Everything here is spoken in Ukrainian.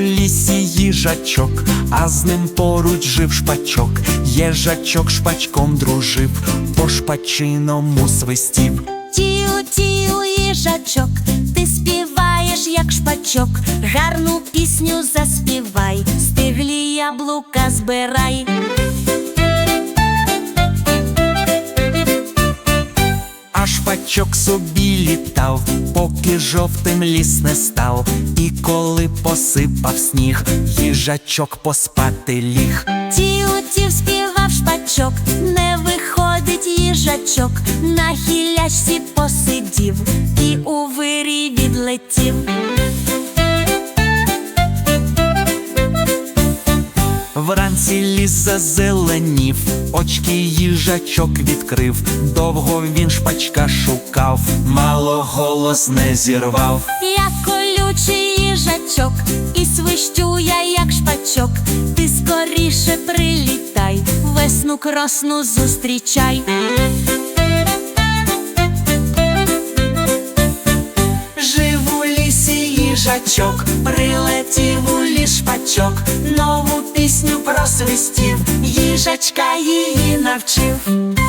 лісі їжачок, а з ним поруч жив шпачок. Єжачок шпачком дружив, по шпачиному свистів. Тіу, тіу, їжачок, ти співаєш, як шпачок, гарну пісню заспівай, стиглі яблука збирай. А шпачок собі літав, поки жовтим ліс не став. І коли посипав сніг, їжачок поспати ліг. Тіутів співав шпачок, не виходить їжачок, на хілячці посидів і у вирі відлетів. Вранці ліс зазеленів, очки їжачок відкрив. Довго він шпачка шукав, мало голос не зірвав. Я колючий їжачок, і свищу я, як шпачок. Ти скоріше прилітай, весну красну зустрічай. Жив у лісі їжачок, прилетів у ліс шпачок, пісню їжачка її навчив.